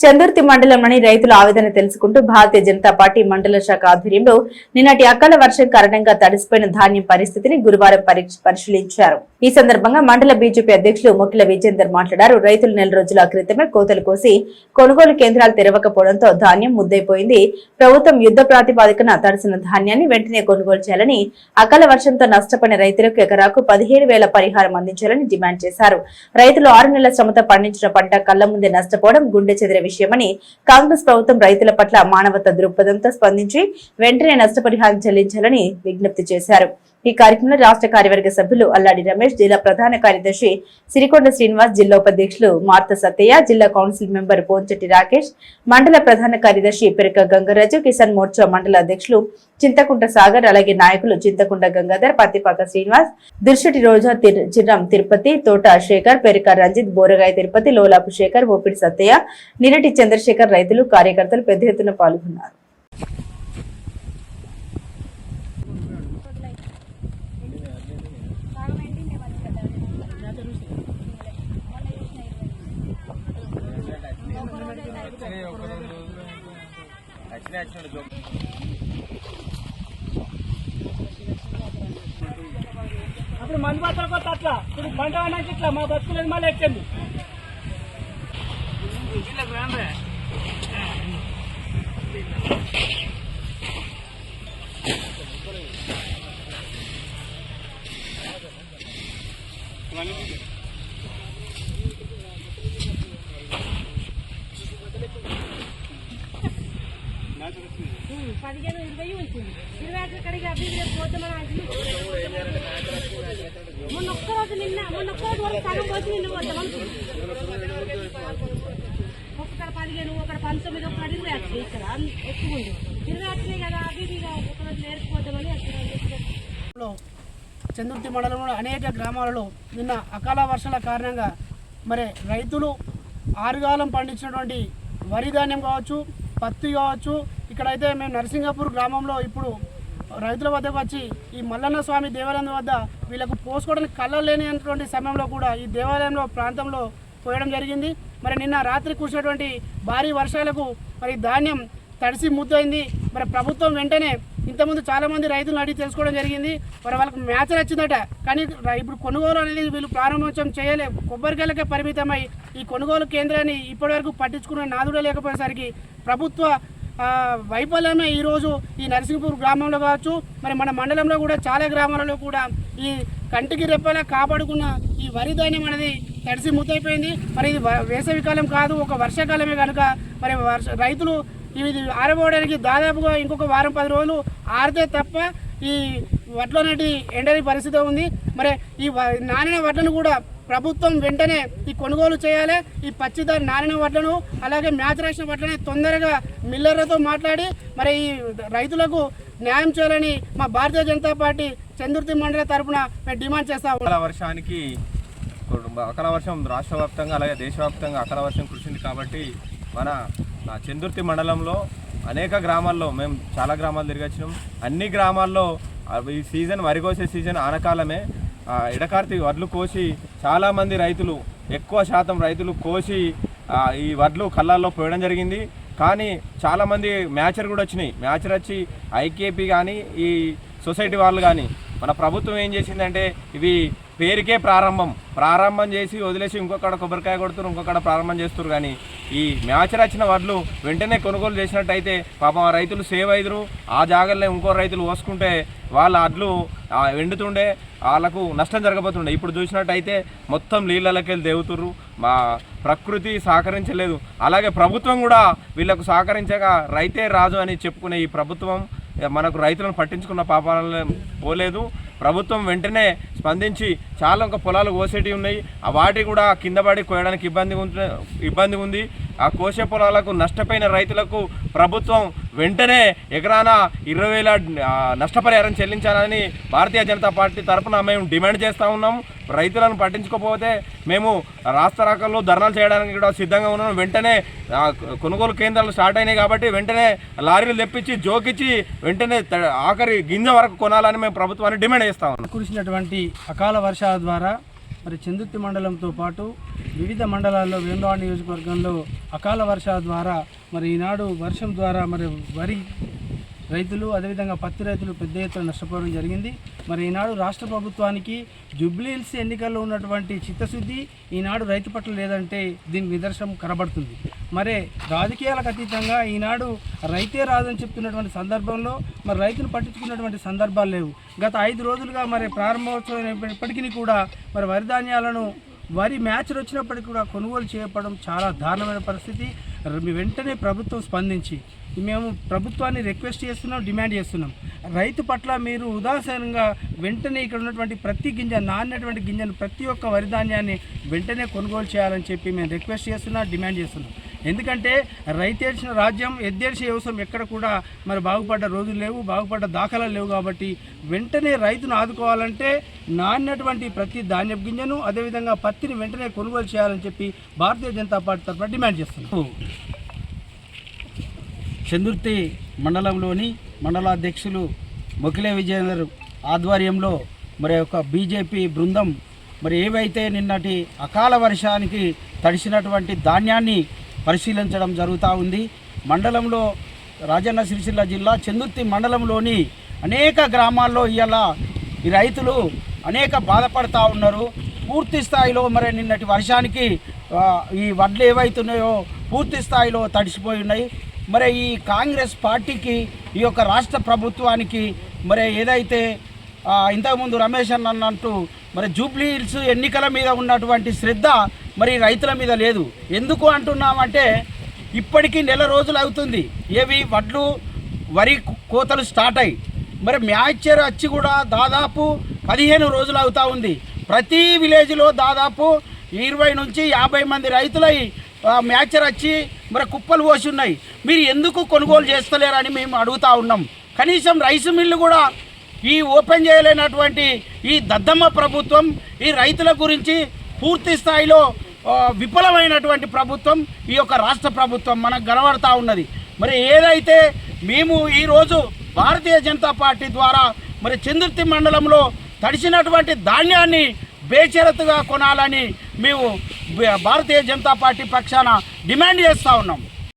చందుర్తి మండలంలోని రైతుల ఆవేదన తెలుసుకుంటూ భారతీయ జనతా పార్టీ మండల శాఖ ఆధ్వర్యంలో నిన్నటి అకాల వర్షం కారణంగా తడిసిపోయిన ధాన్యం పరిస్థితిని గురువారం పరిశీలించారు. ఈ సందర్భంగా మండల బీజేపీ అధ్యక్షులు మొక్కిల విజేందర్ మాట్లాడారు. రైతులు నెల రోజుల క్రితమే కోతలు కోసి కొనుగోలు కేంద్రాలు తెరవకపోవడంతో ధాన్యం ముద్దైపోయింది ప్రభుత్వం యుద్ధ ప్రాతిపాదికన తడిసిన ధాన్యాన్ని వెంటనే కొనుగోలు చేయాలని అకాల వర్షంతో నష్టపోయిన రైతులకు ఎకరాకు పదిహేడు వేల పరిహారం అందించాలని డిమాండ్ చేశారు. రైతులు ఆరు నెలల శ్రమతో పండించిన పంట కళ్ళ ముందే నష్టపోవడం గుండె చెదిరే విషయమని కాంగ్రెస్ ప్రభుత్వం రైతుల పట్ల మానవత దృక్పథంతో స్పందించి వెంటనే నష్టపరిహారం చెల్లించాలని విజ్ఞప్తి చేశారు. ఈ కార్యక్రమంలో రాష్ట్ర కార్యవర్గ సభ్యులు అల్లాడి రమేష్ జిల్లా ప్రధాన కార్యదర్శి సిరికొండ శ్రీనివాస్ జిల్లా ఉపాధ్యక్షులు మార్త సత్తయ్య జిల్లా కౌన్సిల్ మెంబర్ పోంచెట్టి రాకేష్ మండల ప్రధాన కార్యదర్శి పెరక గంగరాజు కిసాన్ మోర్చా మండల అధ్యక్షులు చింతకుంట సాగర్ అలాగే నాయకులు చింతకుంట గంగాధర్ పత్తిపాక శ్రీనివాస్ దుర్షటి రోజా తిర్- చిర్రం తిరుపతి తోట శేఖర్ పెరిక రంజిత్ బోరగాయ తిరుపతి లోలాపు శేఖర్ ఓపిడి సత్తయ్య నిరటి చంద్రశేఖర్ రైతులు కార్యకర్తలు పెద్ద ఎత్తున పాల్గొన్నారు. అప్పుడు మంది బట్టలు కొత్త అట్లా. ఇప్పుడు పంట అన్నాక ఇట్లా మా బతుకులేదు మళ్ళీ ఎక్కింది. పదిహేను ఇరవై ఉంటుంది. ఇరవై ఐదు కడిగి అభివృద్ధి పోతామని ఆశ. మొన్న ఒక్కరోజు నిన్న మొన్న ఒక్కరోజు వరకు సగం పోతే నిన్న పోతాం ఒక్కడ పదిహేను ఒకటి పంతొమ్మిది ఒకటి ఇరవై అట్లే ఇక్కడ ఎక్కువ ఉంది ఇరవై అట్లే కదా అభివృద్ధిగా ఒకరోజు రోజు నేర్చుకోద్దామని అక్కడ లో మండలంలో అనేక గ్రామాలలో నిన్న అకాల వర్షాల కారణంగా మరి రైతులు ఆరుగాలం పండించినటువంటి వరి ధాన్యం కావచ్చు పత్తి కావచ్చు ఇక్కడైతే మేము నరసింగపూర్ గ్రామంలో ఇప్పుడు రైతుల వద్దకు వచ్చి ఈ మల్లన్న స్వామి దేవాలయం వద్ద వీళ్ళకు పోసుకోవడానికి కళ్ళ లేనిటువంటి సమయంలో కూడా ఈ దేవాలయంలో ప్రాంతంలో పోయడం జరిగింది. మరి నిన్న రాత్రి కురిసినటువంటి భారీ వర్షాలకు మరి ధాన్యం తడిసి ముద్దయింది. మరి ప్రభుత్వం వెంటనే ఇంతకుముందు చాలామంది రైతులను అడిగి తెలుసుకోవడం జరిగింది. మరి వాళ్ళకి మ్యాచ్ వచ్చిందట కానీ ఇప్పుడు కొనుగోలు అనేది వీళ్ళు ప్రారంభోత్సవం చేయలే. కొబ్బరికాయలకే పరిమితమై ఈ కొనుగోలు కేంద్రాన్ని ఇప్పటివరకు పట్టించుకునే నాదుడే లేకపోయేసరికి ప్రభుత్వ వైఫల్యమే ఈరోజు ఈ నరసింహపూర్ గ్రామంలో కావచ్చు మరి మన మండలంలో కూడా చాలా గ్రామాలలో కూడా ఈ కంటికి రెప్పలా కాపాడుకున్న ఈ వరి ధాన్యం అనేది తడిసి ముద్దైపోయింది మరి ఇది వేసవికాలం కాదు ఒక వర్షాకాలమే కనుక మరి వర్ష రైతులు ఇది ఆరబోవడానికి దాదాపుగా ఇంకొక వారం పది రోజులు ఆరితే తప్ప ఈ వడ్లు అనేటి ఎండని పరిస్థితి ఉంది. మరి ఈ వ- నానిన వడ్లను కూడా ప్రభుత్వం వెంటనే ఈ కొనుగోలు చేయాలి. ఈ పచ్చిదారి నానిన వడ్లను అలాగే మ్యాచ్ రాసిన వడ్లని తొందరగా మిల్లర్లతో మాట్లాడి మరి ఈ రైతులకు న్యాయం చేయాలని మా భారతీయ జనతా పార్టీ చంద్రుతి మండలి తరఫున మేము డిమాండ్ చేస్తా ఉన్నాం. వర్షానికి అకాల వర్షం రాష్ట్ర వ్యాప్తంగా అలాగే దేశవ్యాప్తంగా అకాల వర్షం కురిసింది కాబట్టి మన చంద్రుతి చందుర్తి మండలంలో అనేక గ్రామాల్లో మేము చాలా గ్రామాలు తిరిగొచ్చినాం అన్ని గ్రామాల్లో ఈ సీజన్ వరి కోసే సీజన్ ఆనకాలమే. ఎడకార్తి వడ్లు కోసి చాలామంది రైతులు ఎక్కువ శాతం రైతులు కోసి ఈ వడ్లు కళ్ళల్లో పోయడం జరిగింది. కానీ చాలామంది మ్యాచర్ కూడా వచ్చినాయి. మ్యాచర్ వచ్చి ఐకేపీ కానీ ఈ సొసైటీ వాళ్ళు కానీ మన ప్రభుత్వం ఏం చేసిందంటే ఇవి పేరుకే ప్రారంభం. ప్రారంభం చేసి వదిలేసి ఇంకొకడ కొబ్బరికాయ కొడుతున్నారు ఇంకొకడ ప్రారంభం చేస్తారు కానీ ఈ మ్యాచ్ వచ్చిన వడ్లు వెంటనే కొనుగోలు చేసినట్టయితే పాపం ఆ రైతులు సేవ్ అయ్యారు ఆ జాగల్లో ఇంకో రైతులు పోసుకుంటే వాళ్ళ అడ్లు వెండుతుండే ఎండుతుండే వాళ్ళకు నష్టం జరగబోతుండే. ఇప్పుడు చూసినట్టయితే మొత్తం నీళ్ళకి వెళ్ళి దేవుతుర్రు మా ప్రకృతి సహకరించలేదు. అలాగే ప్రభుత్వం కూడా వీళ్ళకు సహకరించగా రైతే రాజు అని చెప్పుకునే ఈ ప్రభుత్వం మనకు రైతులను పట్టించుకున్న పాపాలను పోలేదు. ప్రభుత్వం వెంటనే స్పందించి చాలా ఇంకా పొలాలు కోసేటివి ఉన్నాయి. ఆ వాటి కూడా కింద పడి కోయడానికి ఇబ్బంది ఉంది ఇబ్బంది ఉంది ఆ కోశ పొలాలకు నష్టపోయిన రైతులకు ప్రభుత్వం వెంటనే ఎకరాన ఇరవై వేల నష్టపరిహారం చెల్లించాలని భారతీయ జనతా పార్టీ తరఫున మేము డిమాండ్ చేస్తూ ఉన్నాము. రైతులను పట్టించుకోకపోతే మేము రాష్ట్రాకల్లో ధర్నాలు చేయడానికి కూడా సిద్ధంగా ఉన్నాం. వెంటనే కొనుగోలు కేంద్రాలు స్టార్ట్ అయినాయి కాబట్టి వెంటనే లారీలు తెప్పించి జోకిచ్చి వెంటనే త- ఆఖరి గింజ వరకు కొనాలని మేము ప్రభుత్వాన్ని డిమాండ్ చేస్తూ ఉన్నాం. కురిసినటువంటి అకాల వర్షాల ద్వారా మరి చందుర్తి మండలంతో పాటు వివిధ మండలాల్లో వేమరాడ నియోజకవర్గంలో అకాల వర్షాల ద్వారా మరి ఈనాడు వర్షం ద్వారా మరి వరి రైతులు అదేవిధంగా పత్తి రైతులు పెద్ద ఎత్తున నష్టపోవడం జరిగింది. మరి ఈనాడు రాష్ట్ర ప్రభుత్వానికి జుబ్లీహిల్స్ ఎన్నికల్లో ఉన్నటువంటి చిత్తశుద్ధి ఈనాడు రైతు పట్ల లేదంటే దీనికి నిదర్శనం కనబడుతుంది. మరి రాజకీయాలకు అతీతంగా ఈనాడు రైతే రాదని చెప్తున్నటువంటి సందర్భంలో మరి రైతును పట్టించుకున్నటువంటి సందర్భాలు లేవు. గత ఐదు రోజులుగా మరి ప్రారంభోత్సవం అయినప్పటికీ కూడా మరి వరి ధాన్యాలను వరి మ్యాచ్లు వచ్చినప్పటికీ కూడా కొనుగోలు చేయడం చాలా దారుణమైన పరిస్థితి. వెంటనే ప్రభుత్వం స్పందించి మేము ప్రభుత్వాన్ని రిక్వెస్ట్ చేస్తున్నాం డిమాండ్ చేస్తున్నాం. రైతు పట్ల మీరు ఉదాసీనంగా వెంటనే ఇక్కడ ఉన్నటువంటి ప్రతి గింజ నాన్నటువంటి గింజను ప్రతి ఒక్క వరి ధాన్యాన్ని వెంటనే కొనుగోలు చేయాలని చెప్పి మేము రిక్వెస్ట్ చేస్తున్నాం డిమాండ్ చేస్తున్నాం. ఎందుకంటే రైతేడ్చిన రాజ్యం ఎద్దేడ్చే వ్యవసాయం ఎక్కడ కూడా మరి బాగుపడ్డ రోజులు లేవు బాగుపడ్డ దాఖలాలు లేవు కాబట్టి వెంటనే రైతును ఆదుకోవాలంటే నాణ్యటువంటి ప్రతి ధాన్యపు గింజను అదేవిధంగా పత్తిని వెంటనే కొనుగోలు చేయాలని చెప్పి భారతీయ జనతా పార్టీ తరఫున డిమాండ్ చేస్తున్నాం. చందుర్తి మండలంలోని మండలాధ్యక్షులు మొకిలే విజయేందర్ ఆధ్వర్యంలో మరి ఒక బీజేపీ బృందం మరి ఏవైతే నిన్నటి అకాల వర్షానికి తడిసినటువంటి ధాన్యాన్ని పరిశీలించడం జరుగుతూ ఉంది. మండలంలో రాజన్న సిరిసిల్ల జిల్లా చందుర్తి మండలంలోని అనేక గ్రామాల్లో ఇవాళ ఈ రైతులు అనేక బాధపడతా ఉన్నారు. పూర్తి స్థాయిలో మరి నిన్నటి వర్షానికి ఈ వడ్లు ఏవైతున్నాయో పూర్తి స్థాయిలో తడిసిపోయి ఉన్నాయి. మరి ఈ కాంగ్రెస్ పార్టీకి ఈ యొక్క రాష్ట్ర ప్రభుత్వానికి మరి ఏదైతే ఇంతకుముందు రమేష్ అన్న అన్నట్టు మరి జూబ్లీ హిల్స్ ఎన్నికల మీద ఉన్నటువంటి శ్రద్ధ మరి రైతుల మీద లేదు. ఎందుకు అంటున్నామంటే ఇప్పటికీ నెల రోజులు అవుతుంది. ఏవి వడ్లు వరి కోతలు స్టార్ట్ అయ్యి. మరి మ్యాచర్ వచ్చి కూడా దాదాపు పదిహేను రోజులు అవుతా ఉంది. ప్రతి విలేజ్లో దాదాపు ఇరవై నుంచి యాభై మంది రైతులై ఆ, మ్యాచర్ వచ్చి మరి కుప్పలు పోసి ఉన్నాయి. మీరు ఎందుకు కొనుగోలు చేస్తలేరని మేము అడుగుతా ఉన్నాం. కనీసం రైస్ మిల్లు కూడా ఈ ఓపెన్ చేయలేనటువంటి ఈ దద్దమ్మ ప్రభుత్వం ఈ రైతుల గురించి పూర్తి స్థాయిలో విఫలమైనటువంటి ప్రభుత్వం ఈ యొక్క రాష్ట్ర ప్రభుత్వం మనకు కనబడతా ఉన్నది. మరి ఏదైతే మేము ఈరోజు భారతీయ జనతా పార్టీ ద్వారా మరి చందుర్తి మండలంలో తడిసినటువంటి ధాన్యాన్ని బేషరతుగా కొనాలని మేము భారతీయ జనతా పార్టీ పక్షాన డిమాండ్ చేస్తూ ఉన్నాం.